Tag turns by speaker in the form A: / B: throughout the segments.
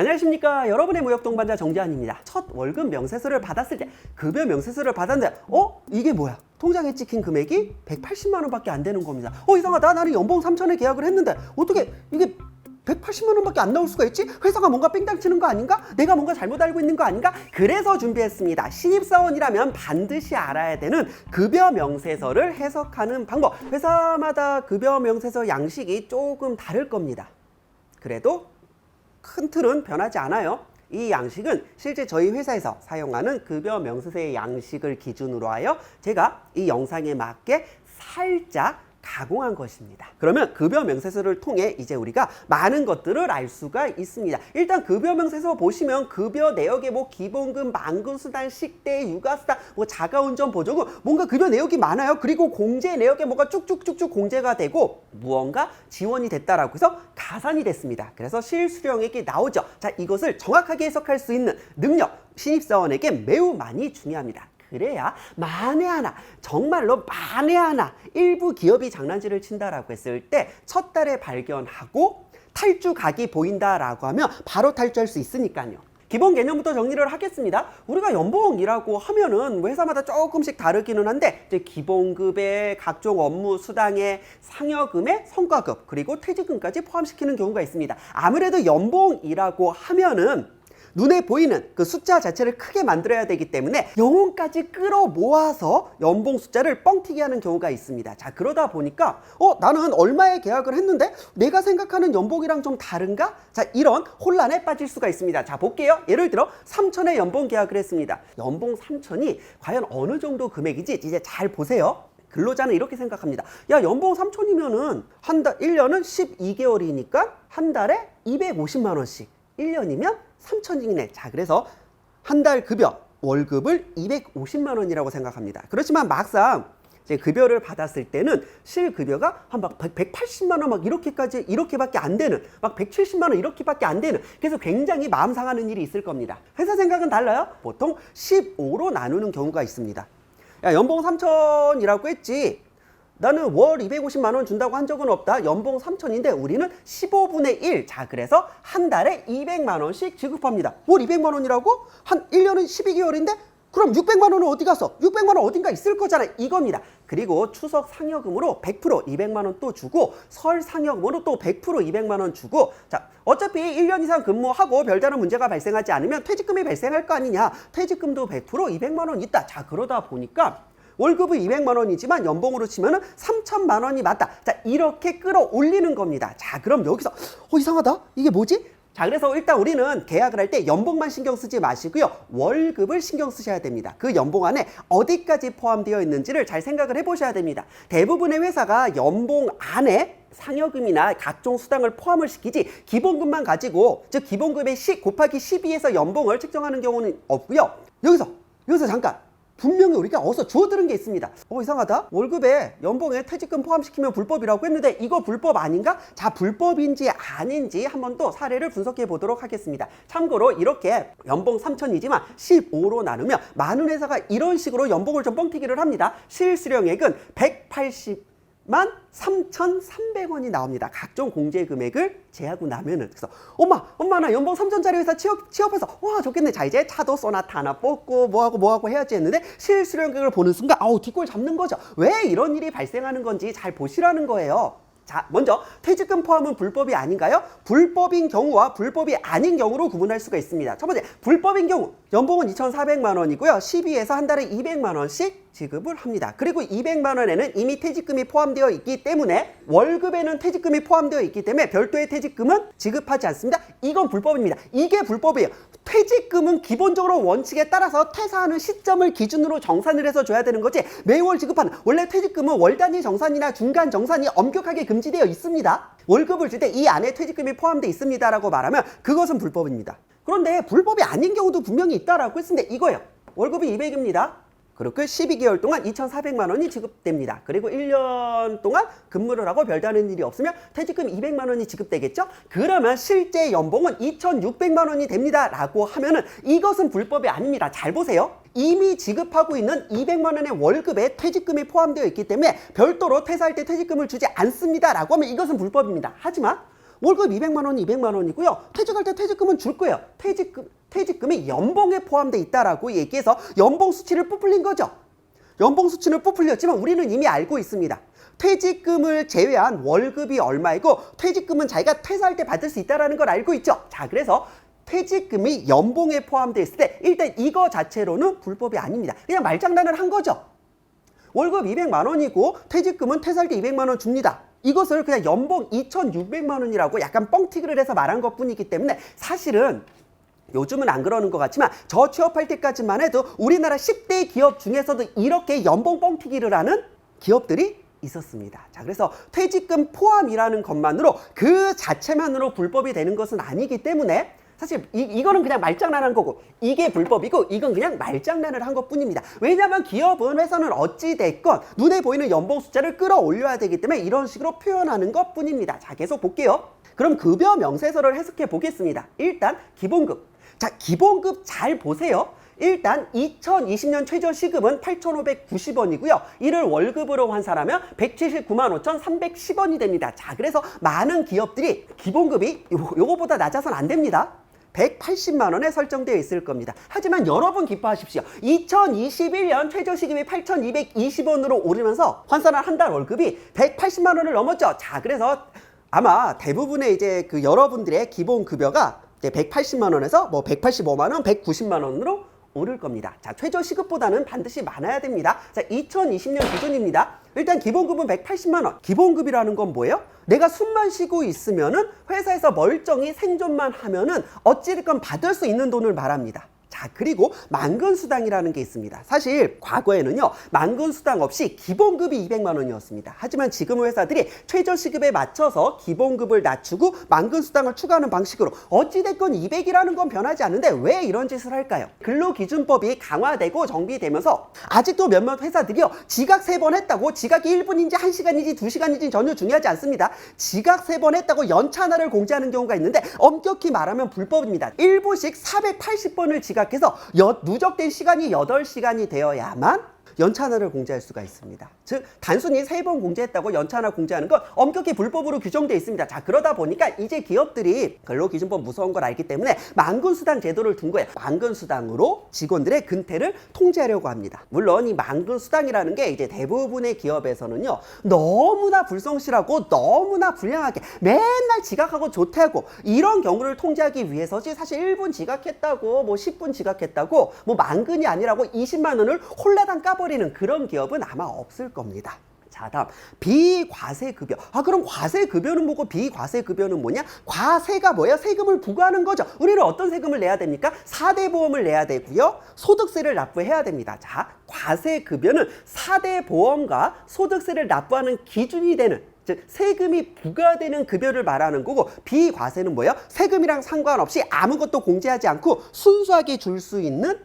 A: 안녕하십니까 여러분의 무역 동반자 정재환입니다 첫 월급 명세서를 받았을 때 급여 명세서를 받았는데 어? 이게 뭐야? 통장에 찍힌 금액이 180만 원밖에 안 되는 겁니다 어 이상하다 나는 연봉 3천에 계약을 했는데 어떻게 이게 180만 원밖에 안 나올 수가 있지? 회사가 뭔가 뺑땅 치는 거 아닌가? 내가 뭔가 잘못 알고 있는 거 아닌가? 그래서 준비했습니다. 신입사원이라면 반드시 알아야 되는 급여 명세서를 해석하는 방법. 회사마다 급여 명세서 양식이 조금 다를 겁니다. 그래도 큰 틀은 변하지 않아요. 이 양식은 실제 저희 회사에서 사용하는 급여 명세서의 양식을 기준으로 하여 제가 이 영상에 맞게 살짝 가공한 것입니다. 그러면 급여 명세서를 통해 이제 우리가 많은 것들을 알 수가 있습니다. 일단 급여 명세서 보시면 급여 내역에 뭐 기본금, 만금 수당, 식대, 육아 수당, 뭐 자가운전 보조금 뭔가 급여 내역이 많아요. 그리고 공제 내역에 뭐가 쭉쭉쭉쭉 공제가 되고 무언가 지원이 됐다라고 해서 가산이 됐습니다. 그래서 실수령액이 나오죠. 자, 이것을 정확하게 해석할 수 있는 능력 신입사원에게 매우 많이 중요합니다. 그래야 만에 하나 정말로 만에 하나 일부 기업이 장난질을 친다라고 했을 때 첫 달에 발견하고 탈주 각이 보인다라고 하면 바로 탈주할 수 있으니까요. 기본 개념부터 정리를 하겠습니다. 우리가 연봉이라고 하면은 회사마다 조금씩 다르기는 한데 이제 기본급에 각종 업무 수당에 상여금에 성과급 그리고 퇴직금까지 포함시키는 경우가 있습니다. 아무래도 연봉이라고 하면은 눈에 보이는 그 숫자 자체를 크게 만들어야 되기 때문에 영혼까지 끌어 모아서 연봉 숫자를 뻥튀기 하는 경우가 있습니다. 자, 그러다 보니까 어, 나는 얼마에 계약을 했는데 내가 생각하는 연봉이랑 좀 다른가? 자, 이런 혼란에 빠질 수가 있습니다. 자, 볼게요. 예를 들어 3천의 연봉 계약을 했습니다. 연봉 3천이 과연 어느 정도 금액이지 이제 잘 보세요. 근로자는 이렇게 생각합니다. 야, 연봉 3천이면은 한 달, 1년은 12개월이니까 한 달에 250만 원씩. 1년이면 3천이네. 자, 그래서 한 달 급여, 월급을 250만 원이라고 생각합니다. 그렇지만 막상 이제 급여를 받았을 때는 실급여가 한 막 180만 원 막 이렇게까지 이렇게밖에 안 되는 막 170만 원 이렇게밖에 안 되는 그래서 굉장히 마음 상하는 일이 있을 겁니다. 회사 생각은 달라요. 보통 15로 나누는 경우가 있습니다. 야, 연봉 3천이라고 했지. 나는 월 250만 원 준다고 한 적은 없다. 연봉 3천인데 우리는 15분의 1. 자, 그래서 한 달에 200만 원씩 지급합니다. 월 200만 원이라고? 한 1년은 12개월인데 그럼 600만 원은 어디 갔어? 600만 원 어딘가 있을 거잖아. 이겁니다. 그리고 추석 상여금으로 100% 200만 원 또 주고 설 상여금으로 또 100% 200만 원 주고 자, 어차피 1년 이상 근무하고 별다른 문제가 발생하지 않으면 퇴직금이 발생할 거 아니냐. 퇴직금도 100% 200만 원 있다. 자, 그러다 보니까 월급은 200만 원이지만 연봉으로 치면은 3천만 원이 맞다. 자, 이렇게 끌어올리는 겁니다. 자, 그럼 여기서 어 이상하다. 이게 뭐지? 자, 그래서 일단 우리는 계약을 할 때 연봉만 신경 쓰지 마시고요. 월급을 신경 쓰셔야 됩니다. 그 연봉 안에 어디까지 포함되어 있는지를 잘 생각을 해 보셔야 됩니다. 대부분의 회사가 연봉 안에 상여금이나 각종 수당을 포함을 시키지 기본급만 가지고 즉 기본급의 10 곱하기 12에서 연봉을 책정하는 경우는 없고요. 여기서 여기서 잠깐 분명히 우리가 어디서 주워들은 게 있습니다. 어, 이상하다. 월급에 연봉에 퇴직금 포함시키면 불법이라고 했는데 이거 불법 아닌가? 자, 불법인지 아닌지 한번 또 사례를 분석해 보도록 하겠습니다. 참고로 이렇게 연봉 3천이지만 15로 나누면 많은 회사가 이런 식으로 연봉을 좀 뻥튀기를 합니다. 실수령액은 180 만 3,300원이 나옵니다. 각종 공제 금액을 제하고 나면은 그래서 엄마, 엄마 나 연봉 3천짜리 회사 취업 취업해서 와 좋겠네. 자 이제 차도 소나타 하나 뽑고 뭐하고 뭐하고 해야지 했는데 실수령액을 보는 순간 아우 뒷골 잡는 거죠. 왜 이런 일이 발생하는 건지 잘 보시라는 거예요. 자, 먼저 퇴직금 포함은 불법이 아닌가요? 불법인 경우와 불법이 아닌 경우로 구분할 수가 있습니다. 첫 번째, 불법인 경우 연봉은 2,400만 원이고요. 12에서 한 달에 200만 원씩 지급을 합니다. 그리고 200만 원에는 이미 퇴직금이 포함되어 있기 때문에 월급에는 퇴직금이 포함되어 있기 때문에 별도의 퇴직금은 지급하지 않습니다. 이건 불법입니다. 이게 불법이에요. 퇴직금은 기본적으로 원칙에 따라서 퇴사하는 시점을 기준으로 정산을 해서 줘야 되는 거지 매월 지급하는 원래 퇴직금은 월 단위 정산이나 중간 정산이 엄격하게 금지되어 있습니다. 월급을 줄 때 이 안에 퇴직금이 포함되어 있습니다라고 말하면 그것은 불법입니다. 그런데 불법이 아닌 경우도 분명히 있다라고 했는데 이거예요. 월급이 200입니다. 그렇게 12개월 동안 2,400만 원이 지급됩니다. 그리고 1년 동안 근무를 하고 별다른 일이 없으면 퇴직금 200만 원이 지급되겠죠? 그러면 실제 연봉은 2,600만 원이 됩니다. 라고 하면은 이것은 불법이 아닙니다. 잘 보세요. 이미 지급하고 있는 200만 원의 월급에 퇴직금이 포함되어 있기 때문에 별도로 퇴사할 때 퇴직금을 주지 않습니다. 라고 하면 이것은 불법입니다. 하지만 월급 200만 원이 200만 원이고요. 퇴직할 때 퇴직금은 줄 거예요. 퇴직금 퇴직금이 연봉에 포함돼 있다라고 얘기해서 연봉 수치를 부풀린 거죠. 연봉 수치는 부풀렸지만 우리는 이미 알고 있습니다. 퇴직금을 제외한 월급이 얼마이고 퇴직금은 자기가 퇴사할 때 받을 수 있다라는 걸 알고 있죠. 자, 그래서 퇴직금이 연봉에 포함되어 있을 때 일단 이거 자체로는 불법이 아닙니다. 그냥 말장난을 한 거죠. 월급 200만 원이고 퇴직금은 퇴사할 때 200만 원 줍니다. 이것을 그냥 연봉 2,600만 원이라고 약간 뻥튀기를 해서 말한 것뿐이기 때문에 사실은 요즘은 안 그러는 것 같지만 저 취업할 때까지만 해도 우리나라 10대 기업 중에서도 이렇게 연봉 뻥튀기를 하는 기업들이 있었습니다. 자, 그래서 퇴직금 포함이라는 것만으로 그 자체만으로 불법이 되는 것은 아니기 때문에 사실 이, 이거는 그냥 말장난한 거고 이게 불법이고 이건 그냥 말장난을 한 것뿐입니다. 왜냐하면 기업은 회사는 어찌 됐건 눈에 보이는 연봉 숫자를 끌어올려야 되기 때문에 이런 식으로 표현하는 것뿐입니다. 자, 계속 볼게요. 그럼 급여 명세서를 해석해 보겠습니다. 일단 기본급. 자, 기본급 잘 보세요. 일단 2020년 최저 시급은 8,590원이고요. 이를 월급으로 환산하면 179만 5,310원이 됩니다. 자, 그래서 많은 기업들이 기본급이 요, 요거보다 낮아서는 안 됩니다. 180만 원에 설정되어 있을 겁니다. 하지만 여러분 기뻐하십시오. 2021년 최저시급이 8,220원으로 오르면서 환산한 한 달 월급이 180만 원을 넘었죠. 자, 그래서 아마 대부분의 이제 그 여러분들의 기본 급여가 이제 180만 원에서 뭐 185만 원, 190만 원으로 오를 겁니다. 자, 최저 시급보다는 반드시 많아야 됩니다. 자, 2020년 기준입니다. 일단 기본급은 180만 원. 기본급이라는 건 뭐예요? 내가 숨만 쉬고 있으면은 회사에서 멀쩡히 생존만 하면은 어찌됐건 받을 수 있는 돈을 말합니다. 자, 그리고 만근수당이라는 게 있습니다. 사실 과거에는요, 만근수당 없이 기본급이 200만 원이었습니다. 하지만 지금 회사들이 최저시급에 맞춰서 기본급을 낮추고 만근수당을 추가하는 방식으로 어찌됐건 200이라는 건 변하지 않는데 왜 이런 짓을 할까요? 근로기준법이 강화되고 정비되면서 아직도 몇몇 회사들이요, 지각 세 번 했다고 지각이 1분인지 1시간인지 2시간인지 전혀 중요하지 않습니다. 지각 세 번 했다고 연차 하나를 공지하는 경우가 있는데 엄격히 말하면 불법입니다. 1부씩 480번을 지각 해서 여- 누적된 시간이 8시간이 되어야만 연차 하나를 공제할 수가 있습니다. 즉 단순히 세 번 공제했다고 연차 하나 공제하는 건 엄격히 불법으로 규정되어 있습니다. 자 그러다 보니까 이제 기업들이 근로기준법 무서운 걸 알기 때문에 만근수당 제도를 둔 거예요. 만근수당으로 직원들의 근태를 통제하려고 합니다. 물론 이 만근수당이라는 게 이제 대부분의 기업에서는요 너무나 불성실하고 너무나 불량하게 맨날 지각하고 조퇴하고 이런 경우를 통제하기 위해서지 사실 1분 지각했다고 뭐 10분 지각했다고 뭐 만근이 아니라고 20만 원을 홀라당 까버리 는 그런 기업은 아마 없을 겁니다. 자, 다음 비과세 급여. 아, 그럼 과세 급여는 뭐고 비과세 급여는 뭐냐? 과세가 뭐야? 세금을 부과하는 거죠. 우리는 어떤 세금을 내야 됩니까? 4대 보험을 내야 되고요. 소득세를 납부해야 됩니다. 자, 과세 급여는 4대 보험과 소득세를 납부하는 기준이 되는 즉 세금이 부과되는 급여를 말하는 거고 비과세는 뭐예요? 세금이랑 상관없이 아무것도 공제하지 않고 순수하게 줄 수 있는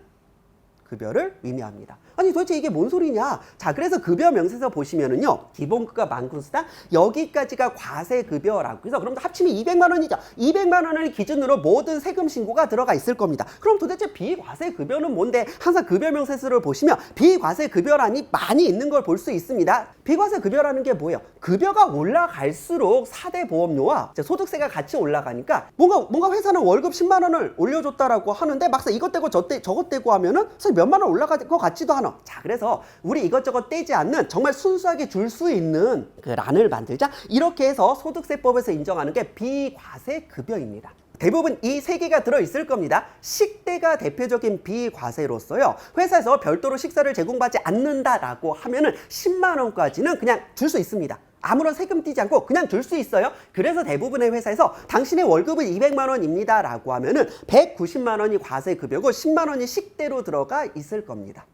A: 급여를 의미합니다. 아니 도대체 이게 뭔 소리냐? 자 그래서 급여 명세서 보시면은요 기본급과 만근수당 여기까지가 과세 급여라고 해서 그럼 합치면 200만 원이죠. 200만 원을 기준으로 모든 세금 신고가 들어가 있을 겁니다. 그럼 도대체 비과세 급여는 뭔데? 항상 급여 명세서를 보시면 비과세 급여란이 많이 있는 걸 볼 수 있습니다. 비과세 급여라는 게 뭐예요? 급여가 올라갈수록 4대 보험료와 소득세가 같이 올라가니까 뭔가 뭔가 회사는 월급 10만 원을 올려줬다라고 하는데 막상 이것 떼고 저 떼, 저것 떼고 하면은 사실 몇만 원 올라갈 것 같지도 않아. 자, 그래서 우리 이것저것 떼지 않는 정말 순수하게 줄 수 있는 그 란을 만들자. 이렇게 해서 소득세법에서 인정하는 게 비과세 급여입니다. 대부분 이 세 개가 들어 있을 겁니다. 식대가 대표적인 비과세로서요. 회사에서 별도로 식사를 제공받지 않는다라고 하면은 10만 원까지는 그냥 줄 수 있습니다. 아무런 세금 띄지 않고 그냥 줄 수 있어요. 그래서 대부분의 회사에서 당신의 월급은 200만 원입니다라고 하면은 190만 원이 과세 급여고 10만 원이 식대로 들어가 있을 겁니다.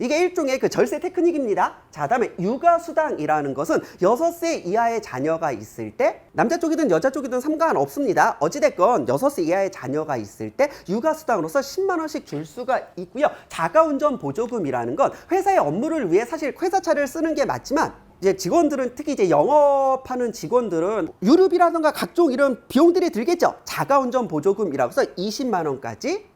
A: 이게 일종의 그 절세 테크닉입니다. 자, 다음에 육아수당이라는 것은 6세 이하의 자녀가 있을 때, 남자 쪽이든 여자 쪽이든 상관없습니다. 어찌됐건 6세 이하의 자녀가 있을 때 육아수당으로서 10만원씩 줄 수가 있고요. 자가운전 보조금이라는 건 회사의 업무를 위해 사실 회사 차를 쓰는 게 맞지만, 이제 직원들은 특히 이제 영업하는 직원들은 유류비라든가 각종 이런 비용들이 들겠죠. 자가운전 보조금이라고 해서 20만 원까지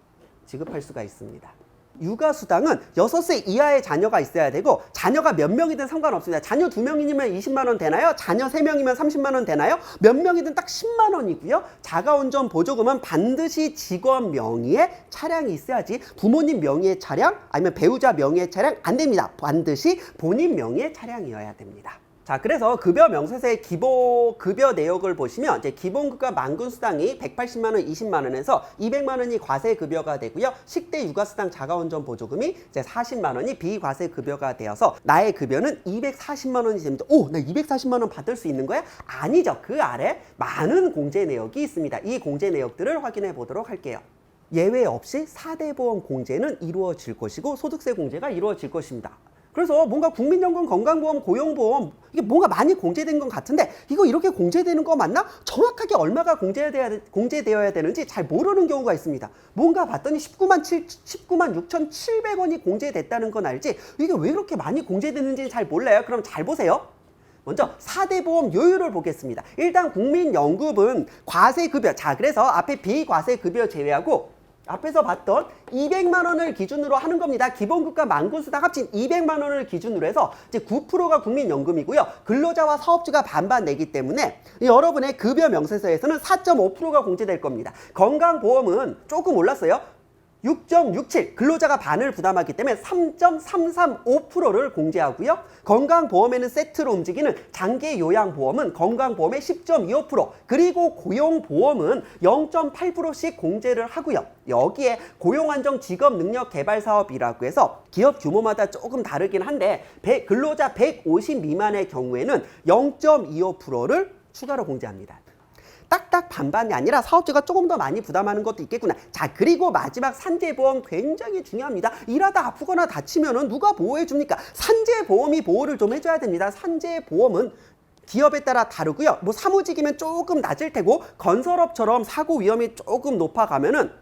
A: 지급할 수가 있습니다. 육아 수당은 6세 이하의 자녀가 있어야 되고 자녀가 몇 명이든 상관없습니다. 자녀 2명이면 20만 원 되나요? 자녀 3명이면 30만 원 되나요? 몇 명이든 딱 10만 원이고요. 자가운전 보조금은 반드시 직원 명의의 차량이 있어야지 부모님 명의의 차량 아니면 배우자 명의의 차량 안 됩니다. 반드시 본인 명의의 차량이어야 됩니다. 자, 그래서 급여 명세서의 기본 급여 내역을 보시면 이제 기본급과 만군 수당이 180만 원, 20만 원에서 200만 원이 과세 급여가 되고요. 식대 육아 수당 자가 운전 보조금이 이제 40만 원이 비과세 급여가 되어서 나의 급여는 240만 원이 됩니다. 오, 나 240만 원 받을 수 있는 거야? 아니죠. 그 아래 많은 공제 내역이 있습니다. 이 공제 내역들을 확인해 보도록 할게요. 예외 없이 4대 보험 공제는 이루어질 것이고 소득세 공제가 이루어질 것입니다. 그래서 뭔가 국민연금, 건강보험, 고용보험 이게 뭔가 많이 공제된 것 같은데 이거 이렇게 공제되는 거 맞나? 정확하게 얼마가 공제되어야, 공제되어야 되는지 잘 모르는 경우가 있습니다. 뭔가 봤더니 19만 7, 19만 6,700원이 공제됐다는 건 알지 이게 왜 이렇게 많이 공제되는지 잘 몰라요. 그럼 잘 보세요. 먼저 4대 보험 요율을 보겠습니다. 일단 국민연금은 과세급여. 자, 그래서 앞에 비과세급여 제외하고 앞에서 봤던 200만 원을 기준으로 하는 겁니다. 기본급과 만군수당 합친 200만 원을 기준으로 해서 이제 9%가 국민연금이고요. 근로자와 사업주가 반반 내기 때문에 여러분의 급여 명세서에서는 4.5%가 공제될 겁니다. 건강보험은 조금 올랐어요. 6.67 근로자가 반을 부담하기 때문에 3.335%를 공제하고요. 건강보험에는 세트로 움직이는 장기 요양보험은 건강보험의 10.25% 그리고 고용보험은 0.8%씩 공제를 하고요. 여기에 고용안정 직업 능력 개발 사업이라고 해서 기업 규모마다 조금 다르긴 한데 100, 근로자 150 미만의 경우에는 0.25%를 추가로 공제합니다. 딱딱 반반이 아니라 사업주가 조금 더 많이 부담하는 것도 있겠구나. 자, 그리고 마지막 산재보험 굉장히 중요합니다. 일하다 아프거나 다치면은 누가 보호해 줍니까? 산재보험이 보호를 좀 해줘야 됩니다. 산재보험은 기업에 따라 다르고요. 뭐 사무직이면 조금 낮을 테고 건설업처럼 사고 위험이 조금 높아가면은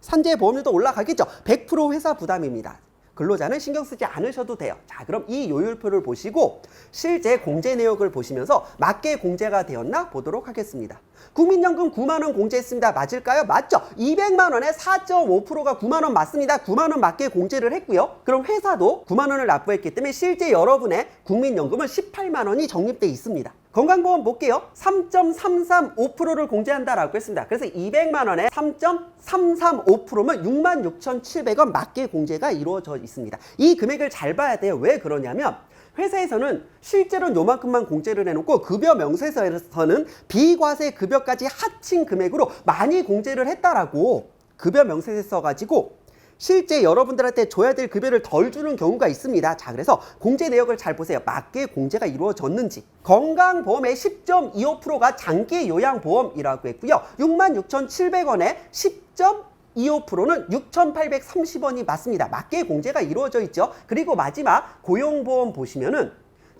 A: 산재보험료도 올라가겠죠. 100% 회사 부담입니다. 근로자는 신경 쓰지 않으셔도 돼요. 자, 그럼 이 요율표를 보시고 실제 공제 내역을 보시면서 맞게 공제가 되었나 보도록 하겠습니다. 국민연금 9만 원 공제했습니다. 맞을까요? 맞죠? 200만 원에 4.5%가 9만 원 맞습니다. 9만 원 맞게 공제를 했고요. 그럼 회사도 9만 원을 납부했기 때문에 실제 여러분의 국민연금은 18만 원이 적립돼 있습니다. 건강보험 볼게요. 3.335%를 공제한다라고 했습니다. 그래서 200만 원에 3.335%면 66,700원 맞게 공제가 이루어져 있습니다. 이 금액을 잘 봐야 돼요. 왜 그러냐면 회사에서는 실제로는 요만큼만 공제를 해놓고 급여 명세서에서는 비과세 급여까지 합친 금액으로 많이 공제를 했다라고 급여 명세서 써가지고 실제 여러분들한테 줘야 될 급여를 덜 주는 경우가 있습니다. 자, 그래서 공제 내역을 잘 보세요. 맞게 공제가 이루어졌는지. 건강보험의 10.25%가 장기 요양보험이라고 했고요. 66,700원에 10.25%는 6,830원이 맞습니다. 맞게 공제가 이루어져 있죠. 그리고 마지막 고용보험 보시면은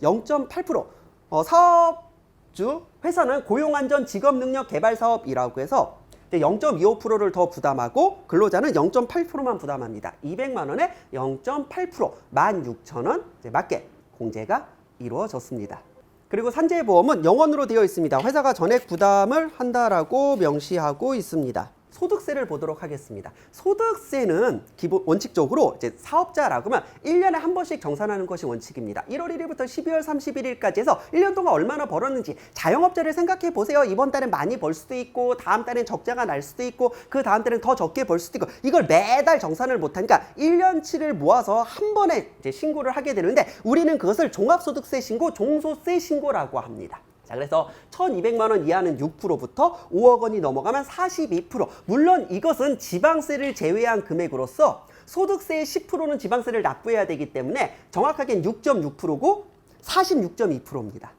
A: 0.8% 어, 사업주 회사는 고용안전 직업능력 개발 사업이라고 해서 0.25%를 더 부담하고 근로자는 0.8%만 부담합니다. 200만 원에 0.8% 16,000원 맞게 공제가 이루어졌습니다. 그리고 산재보험은 영원으로 되어 있습니다. 회사가 전액 부담을 한다라고 명시하고 있습니다. 소득세를 보도록 하겠습니다. 소득세는 기본 원칙적으로 이제 사업자라고 하면 1년에 한 번씩 정산하는 것이 원칙입니다. 1월 1일부터 12월 31일까지 해서 1년 동안 얼마나 벌었는지 자영업자를 생각해 보세요. 이번 달엔 많이 벌 수도 있고 다음 달엔 적자가 날 수도 있고 그 다음 달엔 더 적게 벌 수도 있고 이걸 매달 정산을 못 하니까 1년치를 모아서 한 번에 이제 신고를 하게 되는데 우리는 그것을 종합소득세 신고, 종소세 신고라고 합니다. 자, 그래서 1200만 원 이하는 6%부터 5억 원이 넘어가면 42%. 물론 이것은 지방세를 제외한 금액으로서 소득세의 10%는 지방세를 납부해야 되기 때문에 정확하게는 6.6%고 46.2%입니다.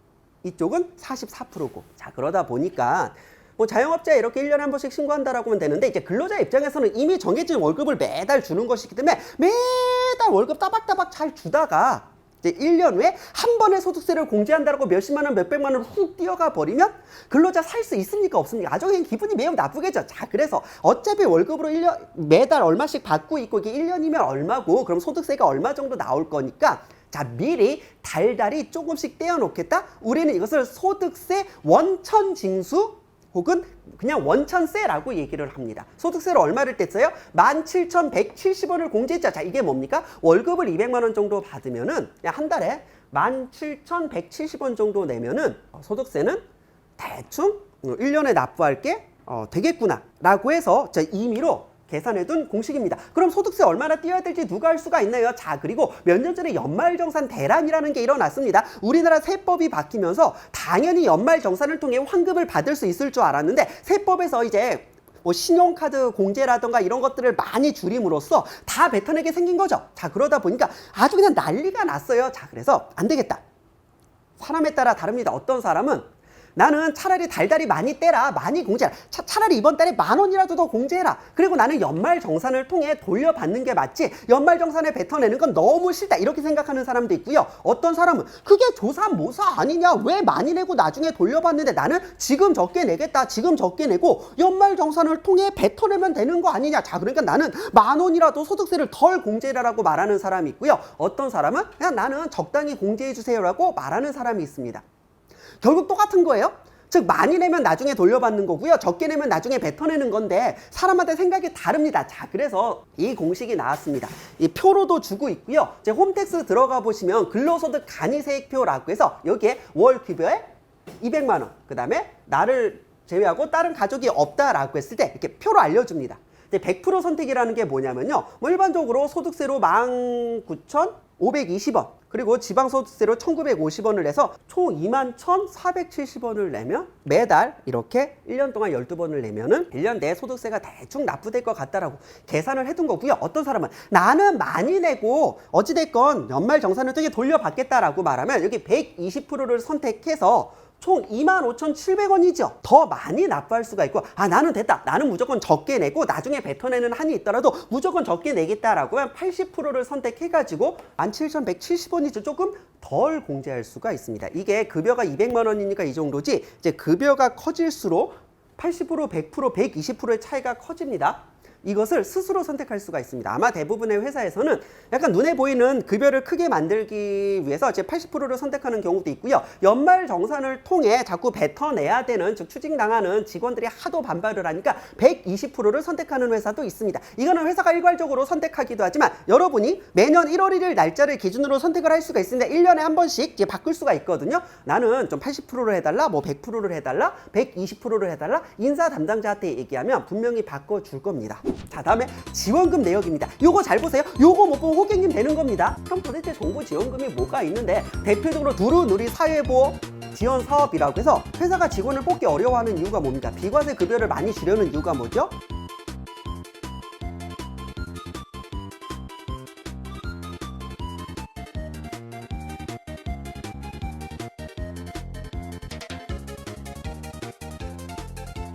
A: 이쪽은 44%고. 자, 그러다 보니까 뭐 자영업자 이렇게 1년에 한 번씩 신고한다라고 하면 되는데 이제 근로자 입장에서는 이미 정해진 월급을 매달 주는 것이기 때문에 매달 월급 따박따박 잘 주다가 이제 1년 후에 한 번에 소득세를 공제한다라고 몇십만 원, 몇백만 원훅 뛰어가 버리면 근로자 살 수 있습니까? 없습니까? 아주 그냥 기분이 매우 나쁘겠죠. 자, 그래서 어차피 월급으로 1년, 매달 얼마씩 받고 있고 이게 1년이면 얼마고 그럼 소득세가 얼마 정도 나올 거니까 자, 미리 달달이 조금씩 떼어 놓겠다? 우리는 이것을 소득세 원천 징수 혹은 그냥 원천세라고 얘기를 합니다. 소득세를 얼마를 뗐어요? 17,170원을 공제했죠. 자, 이게 뭡니까? 월급을 200만 원 정도 받으면은 한 달에 17,170원 정도 내면은 어, 소득세는 대충 1년에 납부할 게 어, 되겠구나 라고 해서 저 임의로 계산해둔 공식입니다. 그럼 소득세 얼마나 띄어야 될지 누가 알 수가 있나요? 자, 그리고 몇 년 전에 연말정산 대란이라는 게 일어났습니다. 우리나라 세법이 바뀌면서 당연히 연말정산을 통해 환급을 받을 수 있을 줄 알았는데 세법에서 이제 뭐 신용카드 공제라던가 이런 것들을 많이 줄임으로써 다 뱉어내게 생긴 거죠. 자, 그러다 보니까 아주 그냥 난리가 났어요. 자, 그래서 안 되겠다. 사람에 따라 다릅니다. 어떤 사람은 나는 차라리 달달이 많이 떼라 많이 공제해라. 차, 차라리 이번 달에 만 원이라도 더 공제해라. 그리고 나는 연말 정산을 통해 돌려받는 게 맞지? 연말 정산에 뱉어내는 건 너무 싫다. 이렇게 생각하는 사람도 있고요. 어떤 사람은 그게 조사 모사 아니냐? 왜 많이 내고 나중에 돌려받는데 나는 지금 적게 내겠다 지금 적게 내고 연말 정산을 통해 뱉어내면 되는 거 아니냐? 자 그러니까 나는 만 원이라도 소득세를 덜 공제해라라고 말하는 사람이 있고요. 어떤 사람은 그냥 나는 적당히 공제해 주세요라고 말하는 사람이 있습니다 결국 똑같은 거예요. 즉 많이 내면 나중에 돌려받는 거고요. 적게 내면 나중에 뱉어내는 건데 사람마다 생각이 다릅니다. 자, 그래서 이 공식이 나왔습니다. 이 표로도 주고 있고요. 제 홈택스 들어가 보시면 근로소득 간이세액표라고 해서 여기에 월 급여에 200만 원. 그 다음에 나를 제외하고 다른 가족이 없다라고 했을 때 이렇게 표로 알려줍니다. 근데 100% 선택이라는 게 뭐냐면요. 뭐 일반적으로 소득세로 19,520원 그리고 지방소득세로 1,950원을 내서 총 21,470원을 내면 매달 이렇게 1년 동안 12번을 내면은 1년 내에 소득세가 대충 납부될 것 같다라고 계산을 해둔 거고요. 어떤 사람은 나는 많이 내고 어찌됐건 연말 정산을 되게 돌려받겠다라고 말하면 여기 120%를 선택해서 총 25,700원이죠. 더 많이 납부할 수가 있고 아 나는 됐다. 나는 무조건 적게 내고 나중에 뱉어내는 한이 있더라도 무조건 적게 내겠다라고 하면 80%를 선택해가지고 17,170원이죠. 조금 덜 공제할 수가 있습니다. 이게 급여가 200만 원이니까 이 정도지 이제 급여가 커질수록 80% 100% 120%의 차이가 커집니다. 이것을 스스로 선택할 수가 있습니다. 아마 대부분의 회사에서는 약간 눈에 보이는 급여를 크게 만들기 위해서 제 80%를 선택하는 경우도 있고요. 연말 정산을 통해 자꾸 뱉어내야 되는 즉 추징당하는 직원들이 하도 반발을 하니까 120%를 선택하는 회사도 있습니다. 이거는 회사가 일괄적으로 선택하기도 하지만 여러분이 매년 1월 1일 날짜를 기준으로 선택을 할 수가 있습니다. 1년에 한 번씩 이제 바꿀 수가 있거든요. 나는 좀 80%를 해달라, 뭐 100%를 해달라, 120%를 해달라 인사 담당자한테 얘기하면 분명히 바꿔줄 겁니다. 자 다음에 지원금 내역입니다. 요거 잘 보세요. 요거 못 보면 호객님 되는 겁니다. 그럼 도대체 정부 지원금이 뭐가 있는데 대표적으로 두루누리 사회보험 지원 사업이라고 해서 회사가 직원을 뽑기 어려워하는 이유가 뭡니까? 비과세 급여를 많이 주려는 이유가 뭐죠?